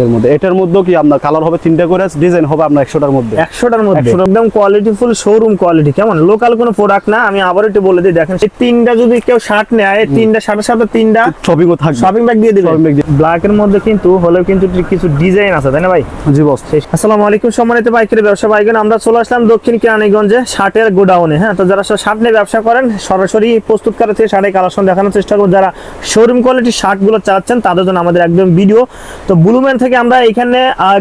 এর মধ্যে। এটার মধ্যেও কি আপনার কালার হবে তিনটা করে? ডিজাইন হবে আপনার একশোটার মধ্যে? একশোটার মধ্যে। 100 একদম কোয়ালিটিফুল শোরুম কোয়ালিটি কেমন? লোকাল কোনো প্রোডাক্ট না আমি আবার একটু বলে দিই দেখেন এই তিনটা যদি কেউ শার্ট নেয় তিনটা শার্টের সাথে তিনটা শপিংও থাকবে। শপিং ব্যাগ দিয়ে দিবেন Shopping bag দিয়ে- ব্ল্যাক এর মধ্যে কিন্তু হলেও কিন্তু কিছু ডিজাইন আছে তাই না ভাই? জি বস আসসালামু আলাইকুম সম্মানিত পাইকারি ব্যবসা আমরা চলে আসলাম দক্ষিণ কেরানীগঞ্জে শার্টের গোডাউনে হ্যাঁ? তো যারা শার্ট নিয়ে ব্যবসা করেন সরাসরি প্রস্তুতকারক থেকে শার্টের কালেকশন দেখানোর চেষ্টা করুন যারা শোরুম কোয়ালিটির শার্টগুলো চাচ্ছেন তাদের জন্য আমাদের একদম ভিডিও তো ব্লুম্যান থেকে আমরা এখানে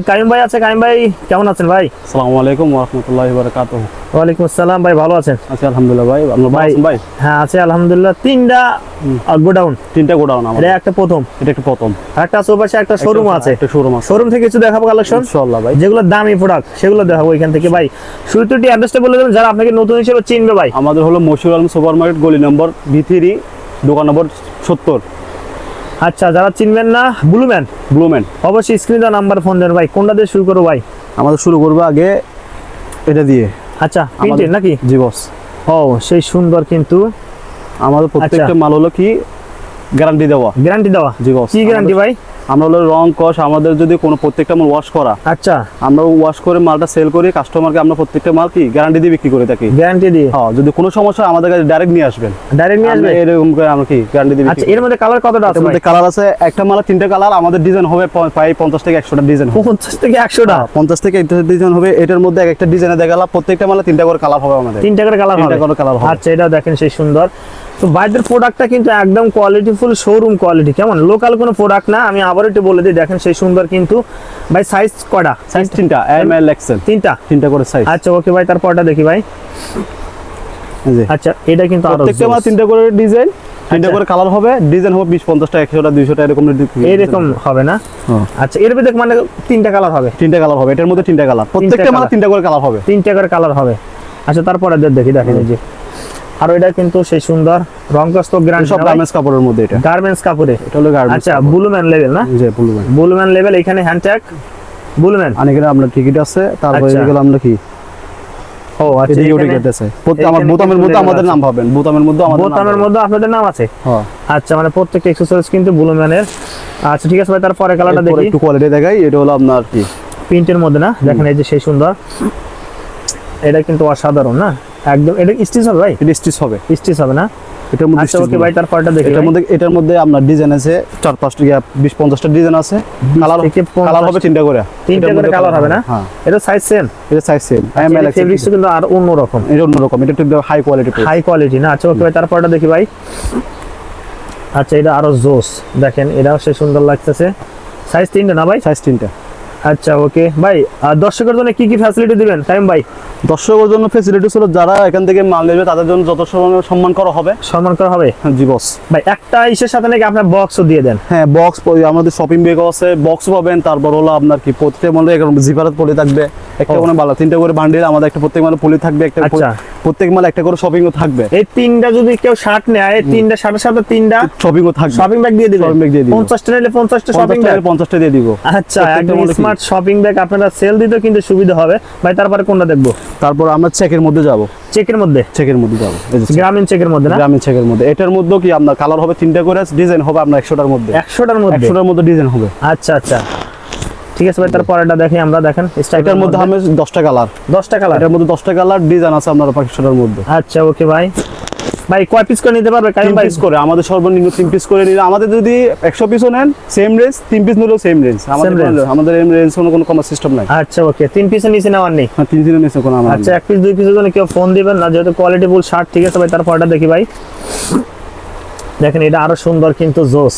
কাইম ভাই আছে। কাইম ভাই কেমন আছেন ভাই? আসসালামু আলাইকুম ওরহমতুল্লাহি বারাকাতুহু ওয়ালাইকুম আসসালাম ভাই ভালো আছেন? আছি আলহামদুলিল্লাহ ভাই আপনার ভাই ভাই? হ্যাঁ আছে আলহামদুলিল্লাহ। তিনটা গোডাউন। তিনটা গোডাউন আমার এটা একটা প্রথম। এটা একটু প্রথম। আর একটা চৌপাশে একটা শোরুম আছে একটা শোরুম আছে। শোরুম থেকে কিছু দেখাবো কালেকশন ইনশাআল্লাহ ভাই। যেগুলো দামি প্রোডাক্ট সেগুলো দেখাবো এখান থেকে ভাই। শুরুতে একটু অ্যাড্রেসটা বলে দেবেন যারা আপনাকে নতুন হিসেবে চিনবে ভাই। আমাদের হলো মশিউর আলম সুপার মার্কেট গলি নম্বর ভি থ্রি দোকান নম্বর সত্তর। আচ্ছা যারা চিনবেন না ব্লুম্যান ব্লুম্যান অবশ্যই স্ক্রিন দেওয়া নাম্বার ফোন দেন ভাই। কোনটা দিয়ে শুরু করব ভাই? আমাদের শুরু করব আগে এটা দিয়ে। আচ্ছা প্রিন্টের নাকি? জি বস ও সেই সুন্দর কিন্তু। আমাদের প্রত্যেকটা মাল হলো কি গ্যারান্টি দেওয়া। গ্যারান্টি দেওয়া। জি বস কি গ্যারান্টি ভাই? আমরা হলো রং কষ আমাদের যদি কোনো প্রত্যেকটা মাল ওয়াশ করা আচ্ছা। আমরা ওয়াশ করে মালটা সেল করি কাস্টমারকে আমরা প্রত্যেকটা মাল কি গ্যারান্টি দিয়ে বিক্রি করে থাকি। গ্যারান্টি দিয়ে? হ্যাঁ যদি কোনো সমস্যা আমাদের কাছে ডাইরেক্ট নিয়ে আসবেন। ডাইরেক্ট নিয়ে আমরা আসবে এরকম করে আমরা কি গ্যারান্টি দিয়ে আচ্ছা এর মধ্যে কালার কতটা আছে এর মধ্যে কালার আছে একটা মালা তিনটা কালার আমাদের ডিজাইন হবে প্রায় পঞ্চাশ থেকে একশোটা ডিজাইন পঞ্চাশ থেকে একশোটা? পঞ্চাশ থেকে একটা ডিজাইন হবে এটার মধ্যে এক একটা ডিজাইনে দেখা গেল প্রত্যেকটা মালা তিনটা করে কালার হবে আমাদের। তিনটা করে কালার তিনটা করে কালার হবে। আচ্ছা এটা দেখেন সেই সুন্দর। তো বাইরের প্রোডাক্টটা কিন্তু একদম কোয়ালিটিফুল শোরুম কোয়ালিটি কেমন? লোকাল কোনো প্রোডাক্ট না আমি আবার একটু বলে দিই দেখেন সেই সুন্দর কিন্তু ভাই সাইজ কটা সাইজ তিনটা এম এল এক্সেল তিনটা? তিনটা করে সাইজ আচ্ছা ওকে ভাই তারপরটা দেখি ভাই। আচ্ছা এটা কিন্তু প্রত্যেকটা জোস। তিনটা করে ডিজাইন তিনটা আচ্ছা। করে কালার হবে ডিজাইন হবে বিশ পঞ্চাশটা একশোটা দুইশোটা এরকম এরকম হবে না? হ্যাঁ। আচ্ছা এর ভিতরে মানে তিনটা কালার হবে? তিনটা কালার হবে এটার মধ্যে তিনটা কালার প্রত্যেকটা colour। তিনটা করে কালার হবে। তিনটা করে কালার হবে। আচ্ছা তারপরে দেখি দেখি এই যে আর এটা কিন্তু সেই সুন্দর রং কস্ত গ্রান্ড সব গার্মেন্টস কাপড়ের মধ্যে এটা। গার্মেন্টস কাপড়ে। এটা হলো গার্মেন্টস আচ্ছা ব্লুম্যান লেভেল না? যে বলবেন ব্লুম্যান লেভেল এখানে হ্যান্ডট্যাগ ব্লুম্যান আর এখানে আপনার টিকিট আছে তারপরে আচ্ছা। এগুলো আমরা কি? ও আচ্ছা টিকিট আছে। প্রত্যেক- আমার বোতামের মধ্যে আমাদের নাম পাবেন বোতামের মধ্যে আমাদের বোতামের মধ্যে আপনাদের নাম আছে? হ্যাঁ। আচ্ছা মানে প্রত্যেকটা এক্সেসরিজ কিন্তু ব্লুম্যানের আচ্ছা ঠিক আছে ভাই তারপরে কালারটা দেখি। একটু কোয়ালিটি দেখাই এটা হলো আপনার কি? প্রিন্টের মধ্যে না? দেখেন এই যে সেই সুন্দর। এটা কিন্তু অসাধারণ না? একদম এটা স্টিচ হবে ভাই? এটা স্টিচ হবে। স্টিচ হবে না? এটার মধ্যে আচ্ছা ওকে হবে। ভাই তারপরটা দেখি এটার মধ্যে এটার মধ্যে আপনার ডিজাইন আছে চার পাঁচটা ইয়া, বিশ পঞ্চাশটা ডিজাইন আছে। কালার থেকে কালার হবে তিনটা করে। তিনটা করে কালার হবে না? হ্যাঁ। এটা সাইজ সেম এটা size same I M L fabrics কিন্তু আর অন্যরকম। এটা অন্যরকম এটা একটু হাই কোয়ালিটি হাই কোয়ালিটি না? আচ্ছা ওকে ভাই তারপরটা দেখি ভাই। আচ্ছা এটা আরও জোস। দেখেন এটাও সে সুন্দর লাগতেছে। সাইজ তিনটা না ভাই? সাইজ তিনটা। আচ্ছা ওকে ভাই আর দর্শকের জন্য কি কি ফ্যাসিলিটি দিবেন? টাইম ভাই? দর্শকের জন্য ফেসিলিটিস হলো যারা এখান থেকে মাল নেবে তাদের জন্য যত সম্মান- করা হবে। সম্মান করা হবে? হ্যাঁ, জি বস ভাই একটা ইসের সাথে নাকি আপনার বক্সও দিয়ে দেন? হ্যাঁ বক্স আমাদের শপিং ব্যাগও আছে বক্স পাবেন। তারপর হলো আপনার কি প্রত্যেক এরকম জিপারাত পলি থাকবে। একটা। করে বালা তিনটা করে বান্ডিল আমাদের একটা প্রত্যেক মালে পলি থাকবে একটা আচ্ছা। প্রত্যেক মালে একটা করে শপিংও থাকবে। এই তিনটা যদি কেউ শার্ট নেয় এই তিনটা শার্টের সাথে তিনটা শপিংও থাকবে। শপিং ব্যাগ দিয়ে দিবেন? Shopping bag দিয়ে দিব। পঞ্চাশটা নিলে পঞ্চাশটা শপিং পঞ্চাশটা ব্যাগ পঞ্চাশটা দিয়ে দিব। আচ্ছা একদম? স্মার্ট শপিং ব্যাগ আপনারা সেল দিতে কিন্তু সুবিধা হবে। ভাই তারপরে কোনটা দেখব? তারপর আমরা চেকের মধ্যে যাব। চেকের মধ্যে? চেকের মধ্যে যাব। গ্রামীণ চেকের মধ্যে না? গ্রামীণ চেকের মধ্যে। এটার মধ্যেও কি আপনার কালার হবে তিনটা করে ডিজাইন হবে আপনার একশোটার মধ্যে? একশোটার মধ্যে? একশোটার মধ্যে ডিজাইন হবে। আচ্ছা আচ্ছা। ঠিক আছে ভাই তারপরেটা দেখি আমরা দেখেন। এটার মধ্যে হবে দশটা কালার দশটা কালার এটার মধ্যে দশটা কালার ডিজাইন আছে আপনার একশোটার মধ্যে। আচ্ছা ওকে ভাই। ভাই কয় পিস করে নিতে পারবে? কারণ ভাই পিস করে আমাদের সর্বনিম্ন তিন পিস করে নিলে। আমাদের যদি একশো পিসও নেন সেম রেঞ্জ তিন পিস নিলেও সেম রেঞ্জ আমাদের আমাদের রেঞ্জ কোনো কোনো কমার সিস্টেম নাই। আচ্ছা ওকে তিন পিসের নিচে নেওয়ার নেই? হ্যাঁ, তিন দিনের নিচে কোনো আমার আচ্ছা এক পিস দুই পিসের জন্য কেউ ফোন দিবেন না যেহেতু কোয়ালিটি ফুল শার্ট ঠিক আছে ভাই তারপরটা দেখি ভাই। দেখেন এটা আরও সুন্দর কিন্তু জোস।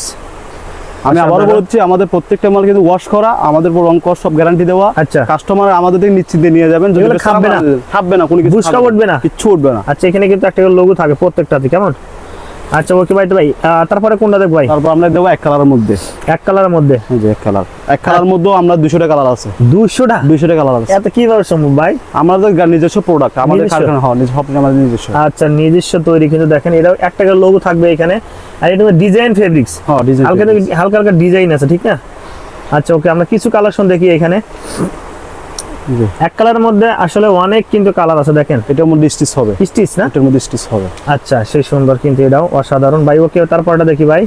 আমি আচ্ছা, আবারও বলছি আমাদের প্রত্যেকটা মাল কিন্তু ওয়াশ করা আমাদের রং কর সব গ্যারান্টি দেওয়া। আচ্ছা। কাস্টমার আমাদের থেকে নিশ্চিন্তে নিয়ে যাবেন যদি খাবে না? খাবে না কোনো কিছু উঠবে না? কিচ্ছু উঠবে না। আচ্ছা এখানে কিন্তু একটা লোগো থাকে প্রত্যেকটাতে কেমন? আচ্ছা ওকে ভাই ভাই তারপরে কোনটা দেখব ভাই? তারপর আমরা দেবো এক কালারের মধ্যে। এক কালারের মধ্যে? যে এক কালার এক কালার মধ্যেও আমরা দুশোটা কালার আছে। দুশোটা? দুইশোটা কালার আছে। এত কীভাবে সম্ভব ভাই? আমাদের নিজস্ব প্রোডাক্ট আমাদের নিজস্ব? কারখানা হওয়া নিজস্ব আমাদের নিজস্ব। আচ্ছা নিজস্ব তৈরি কিন্তু দেখেন এটা একটা করে লোগো থাকবে এখানে। আর এটা ডিজাইন ফেব্রিক্স হ্যাঁ হালকা হালকা হালকা ডিজাইন আছে ঠিক না? আচ্ছা ওকে আমরা কিছু কালেকশন দেখি এখানে। এক কালারের মধ্যে আসলে অনেক কিন্তু কালার আছে দেখেন। এটার মধ্যে স্টিচ হবে। স্টিচ না? এটার মধ্যে স্টিচ হবে। আচ্ছা সেই সুন্দর কিন্তু এটাও অসাধারণ। ভাই ওকে তারপরটা দেখি ভাই।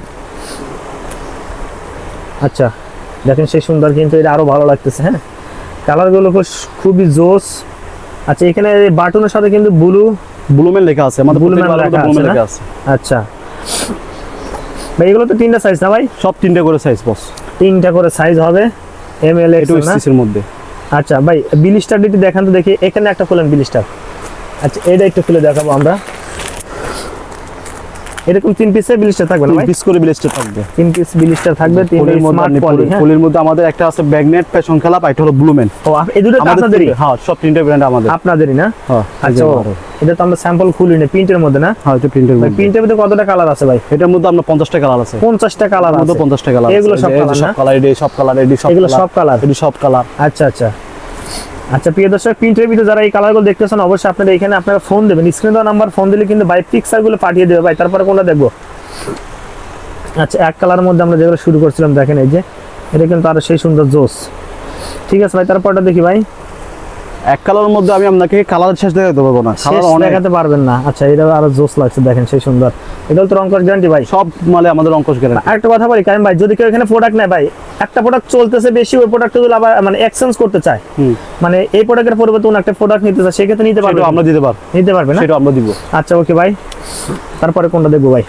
আচ্ছা দেখেন সেই সুন্দর কিন্তু এটা আরও ভালো লাগতেছে হ্যাঁ? কালারগুলো খুব খুবই জোস। আচ্ছা এখানে বাটনের সাথে কিন্তু ব্লু ব্লুমেন লেখা আছে আমাদের? লেখা আছে। আচ্ছা। ভাই এগুলো তো তিনটা সাইজ না ভাই? সব তিনটা করে সাইজ বস তিনটা করে সাইজ হবে এম এল এর মধ্যে। আচ্ছা ভাই বিলিস্টার যদি দেখান তো দেখি এখানে একটা খুলেন বিলিস্টার আচ্ছা এটা একটু খুলে দেখাবো আমরা। এরকম তিন পিসের বিলিস্টার থাকবে না তিন পিস করে ব্লেস্টার থাকবে। তিন পিস বিলিস্টার থাকবে তিন মধ্যে স্মার্ট পলি হ্যাঁ? মধ্যে আমাদের একটা আছে ব্যাগনেট প্যাশন খেলা এটা হলো ব্লুমেন ও এই দুটো আপনাদেরই? হ্যাঁ সব তিনটে ব্র্যান্ড আমাদের। আপনাদেরই না? হ্যাঁ আচ্ছা এটা তো আমরা স্যাম্পল খুলি না প্রিন্টের মধ্যে না? হ্যাঁ এটা প্রিন্টের মধ্যে। প্রিন্টের মধ্যে কতটা কালার আছে ভাই? এটার মধ্যে আপনার পঞ্চাশটা কালার আছে। পঞ্চাশটা কালারের মধ্যে আছে। পঞ্চাশটা কালার এগুলো সব colour সব কালার এডি সব কালার এডি সব এগুলো সব কালার এডি সব কালার আচ্ছা আচ্ছা। আচ্ছা প্রিয় দর্শক প্রিন্টের ভিতরে যারা এই কালারগুলো দেখতেছেন, অবশ্যই আপনারা এখানে আপনারা ফোন দেবেন। স্ক্রিনে দেওয়া নাম্বার ফোন দিলে কিন্তু বাই পিকচারগুলো পাঠিয়ে দেবে ভাই। তারপরে কোনটা দেখব? আচ্ছা এক কালার মধ্যে আমরা যেগুলো শুরু করছিলাম, দেখেন এই যে। এটা কিন্তু আরও সেই সুন্দর জোস। ঠিক আছে ভাই, তারপরটা দেখি ভাই। এক কালারের মধ্যে আমি আপনাকে কালার শেষ দেখাতে পারব না। কালার অনেক দেখাতে পারবেন না। আচ্ছা এটা আরও জোস লাগছে দেখেন সেই সুন্দর। এগুলো তো রঙ্কশ গ্যারান্টি ভাই। সব মালে আমাদের অঙ্কশ গ্যারান্টি আরেকটা কথা বলি কারণ ভাই যদি কেউ এখানে প্রোডাক্ট নেয় ভাই একটা প্রোডাক্ট চলতেছে বেশি ওই প্রোডাক্টগুলো আবার মানে এক্সচেঞ্জ করতে চায় মানে এই প্রোডাক্টের পরিবর্তে অন্য একটা প্রোডাক্ট নিতে চায় সেক্ষেত্রে নিতে পারবে আমরা দিতে পারব। নিতে পারবে না? সেটা আমরা দিব। আচ্ছা ওকে ভাই তারপরে কোনটা দেখব ভাই?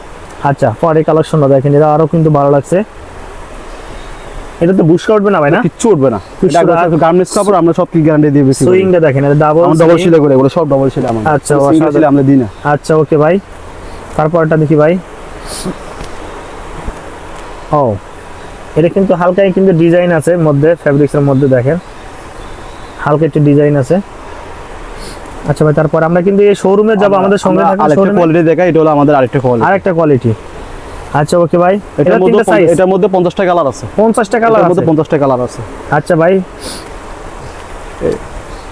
আচ্ছা পরে কালেকশনটা দেখেন এটা আরও কিন্তু ভালো লাগছে। এটা তো বুশ উঠবে না ভাই না? কিচ্ছু উঠবে না। গার্মেন্টস কাপড় আমরা সব কি গ্যারান্টি দিয়ে বেশি সুইংটা দেখেন এটা ডাবল আমরা ডবল সিলে করে এগুলো সব ডবল সিলে আমাদের আচ্ছা, সিলে আমরা দিই না। আচ্ছা ওকে ভাই। তারপরটা দেখি ভাই। ও এটা কিন্তু হালকাই কিন্তু ডিজাইন আছে মধ্যে ফ্যাব্রিক্সের মধ্যে দেখেন। হালকা একটু ডিজাইন আছে। আচ্ছা ভাই তারপর আমরা কিন্তু এই শোরুমে যাব আমাদের সঙ্গে আমরা থাকা কোয়ালিটি দেখাই এটা হলো আমাদের আরেকটা কোয়ালিটি আরেকটা কোয়ালিটি আচ্ছা ওকে ভাই। এটা এটার মধ্যে এটার মধ্যে 50টা কালার আছে। 50টা কালার এটার আছে? মধ্যে 50টা কালার আছে। আচ্ছা ভাই।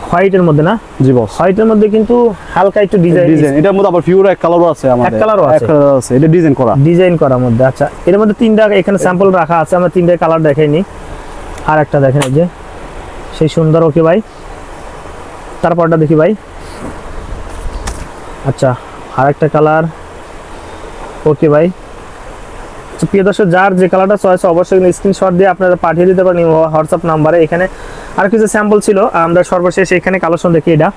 হোয়াইটের মধ্যে না? জি বস হোয়াইটের মধ্যে কিন্তু হালকা একটু ডিজাইন ডিজাইন এটার মধ্যে আবার ফিউর এক কালারও আছে আমাদের। এক colour ও আছে? এক colour আছে। এটা ডিজাইন করা। ডিজাইন করার মধ্যে আচ্ছা। এর মধ্যে তিনটা এখানে স্যাম্পল রাখা আছে। আমরা তিনটা কালার দেখাইনি। আর একটা দেখেন এই যে। সেই সুন্দর ওকে ভাই। তারপরটা দেখি ভাই। আচ্ছা আর একটা কালার ওকে ভাই। আচ্ছা প্রিয় দর্শক, যার যে কালারটা চয়েস অবশ্যই স্ক্রিনশট দিয়ে আপনারা পাঠিয়ে দিতে পারেন হোয়াটসঅ্যাপ নাম্বারে এখানে আর কিছু স্যাম্পল ছিল, আমরা সর্বশেষ এখানে কালেকশন দেখি এটা।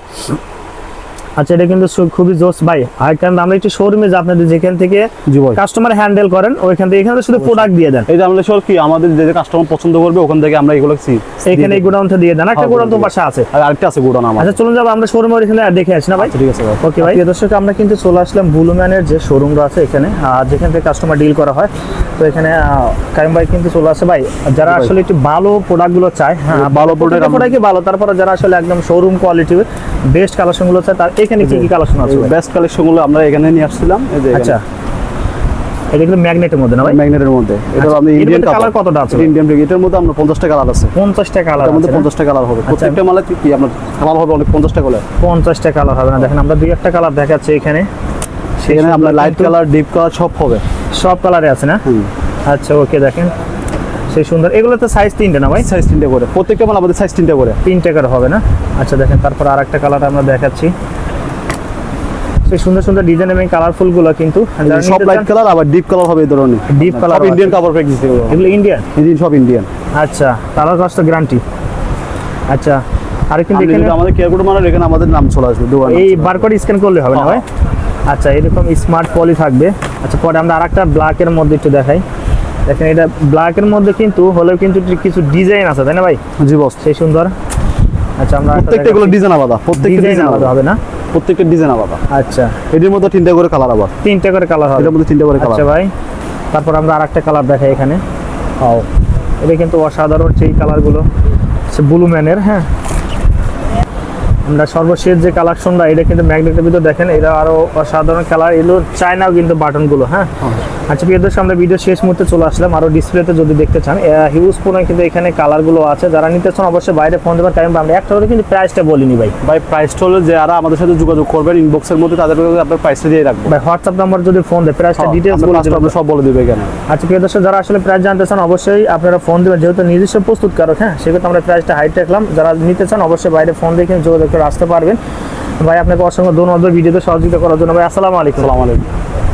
আচ্ছা এটা কিন্তু খুবই জোস। ভাই আর কারণ আমরা একটু শোরুমে যে আপনাদের যেখান থেকে কাস্টমার হ্যান্ডেল করেন ওইখান থেকে এখানে শুধু প্রোডাক্ট দিয়ে দেন। এই যে আমরা সব কি? আমাদের যে কাস্টমার পছন্দ করবে ওখান থেকে আমরা এগুলো সি এখানে এই গোডাউন থেকে দিয়ে দেন। একটা হ্যাঁ, গোডাউন তো পাশে আছে। আর আরেকটা আছে গোডাউন আমার। আচ্ছা চলুন যাব আমরা শোরুমে এখানে দেখে আসি না ভাই? আচ্ছা, ঠিক আছে ওকে ভাই। প্রিয় দর্শক আমরা কিন্তু চলে আসলাম বুলুম্যানের যে শোরুমটা আছে এখানে আর যেখান থেকে কাস্টমার ডিল করা হয়। তো এখানে কাইম ভাই কিন্তু চলে আসে। ভাই যারা আসলে একটু ভালো প্রোডাক্টগুলো চায় হ্যাঁ ভালো আমরা- প্রোডাক্টই ভালো। তারপরে যারা আসলে একদম শোরুম কোয়ালিটির বেস্ট কালেকশনগুলো চায় তার এখানে কি কি কালেকশন আছে? বেস্ট কালেকশনগুলো আমরা এখানে নিয়ে আসছিলাম এই যে আচ্ছা। এটা কিন্তু ম্যাগনেটের মধ্যে না ভাই? ম্যাগনেটের মধ্যে। এটা আচ্ছা, ইন্ডিয়ান কালার কতটা আছে? ইন্ডিয়ান এটার মধ্যে আমরা 50টা কালার আছে। পঞ্চাশটা কালার এটার মধ্যে আছে না? 50টা কালার হবে। আচ্ছা। প্রত্যেকটা মালে কি কি কালার হবে অনেক 50টা কালার পঞ্চাশটা কালার হবে না। দেখেন আমরা দুই একটা কালার দেখাচ্ছি এখানে। সেখানে আপনার লাইট কালার ডিপ কালার সব হবে। সব কালারে আছে না? আচ্ছা ওকে দেখেন। সেই সুন্দর। এগুলো তো সাইজ তিনটে না ভাই? সাইজ তিনটে করে। প্রত্যেকটা মাল আমাদের সাইজ তিনটা করে। তিনটে করে হবে না? আচ্ছা দেখেন তারপর আর একটা কালার আমরা দেখাচ্ছি। সেই সুন্দর সুন্দর ডিজাইন এবং কালারফুলগুলো কিন্তু সব লাইট কালার আবার ডিপ কালার হবে এই ধরনের। সব আছে। ইন্ডিয়ান কাপড় প্যাকেজ এগুলো ইন্ডিয়ান ইন্ডিয়ান সব ইন্ডিয়ান আচ্ছা কালার কষ্ট গ্যারান্টি আচ্ছা আর কিন্তু এখানে আমাদের কেয়ার কোড মানেন এখানে আমাদের নাম চলে আসবে দোকান এই বারকোড স্ক্যান করলে হবে না ভাই? হ্যাঁ। আচ্ছা এরকম স্মার্ট পলি থাকবে। আচ্ছা পরে আমরা আরেকটা ব্ল্যাকের মধ্যে একটু দেখাই। দেখেন এটা ব্ল্যাকের মধ্যে কিন্তু হলেও কিন্তু কিছু ডিজাইন আছে তাই না ভাই? জি বস সেই সুন্দর। আচ্ছা আমরা প্রত্যেকটা দেখাচ্ছি। ডিজাইন আলাদা প্রত্যেকটা ডিজাইন আলাদা হবে না? প্রত্যেকটা ডিজাইন আলাদা। আচ্ছা। এটির মধ্যে তিনটা করে কালার আবার। তিনটে করে কালার হবে। এটার মধ্যে তিনটা করে কালার আচ্ছা ভাই তারপর আমরা আরেকটা কালার দেখাই এখানে। ও এটা কিন্তু অসাধারণ সেই কালারগুলো সে ব্লু ম্যানের হ্যাঁ? আমরা সর্বশেষ যে কালেকশনটা এটা কিন্তু ম্যাগনেটের ভিতরে দেখেন এটা আরও অসাধারণ কালার এগুলো চায়নাও কিন্তু বাটনগুলো হ্যাঁ? আচ্ছা প্রিয় দর্শক আমরা ভিডিও শেষ মুহূর্তে চলে আসলাম। আরও ডিসপ্লেতে যদি দেখতে চান হিউজ ফোনে কিন্তু এখানে কালারগুলো আছে। যারা নিতে চান অবশ্যই বাইরে ফোন দেবেন কারণ আমরা একটা করে কিন্তু প্রাইসটা বলিনি ভাই। ভাই প্রাইসটা হলো যারা আমাদের সাথে যোগাযোগ করবেন ইনবক্সের মধ্যে তাদের আপনার প্রাইসটা দিয়ে রাখব। ভাই হোয়াটসঅ্যাপ নাম্বার যদি ফোন দেয় প্রাইসটা ডিটেলস বলে price দেবেন আমরা সব বলে দিবে কেন আচ্ছা প্রিয় দর্শক যারা আসলে প্রাইস জানতে চান অবশ্যই আপনারা ফোন দেবেন। যেহেতু নিজস্ব প্রস্তুতকারক হ্যাঁ সেক্ষেত্রে আমরা প্রাইসটা হাইট রাখলাম যারা নিতে চান অবশ্যই বাইরে ফোন কিন্তু যোগাযোগ আসতে পারবেন। ভাই আপনাকে অসংখ্য ধন্যবাদ। ভিডিওতে সহযোগিতা করার জন্য। ভাই আসসালামু আলাইকুম। আলাইকুম।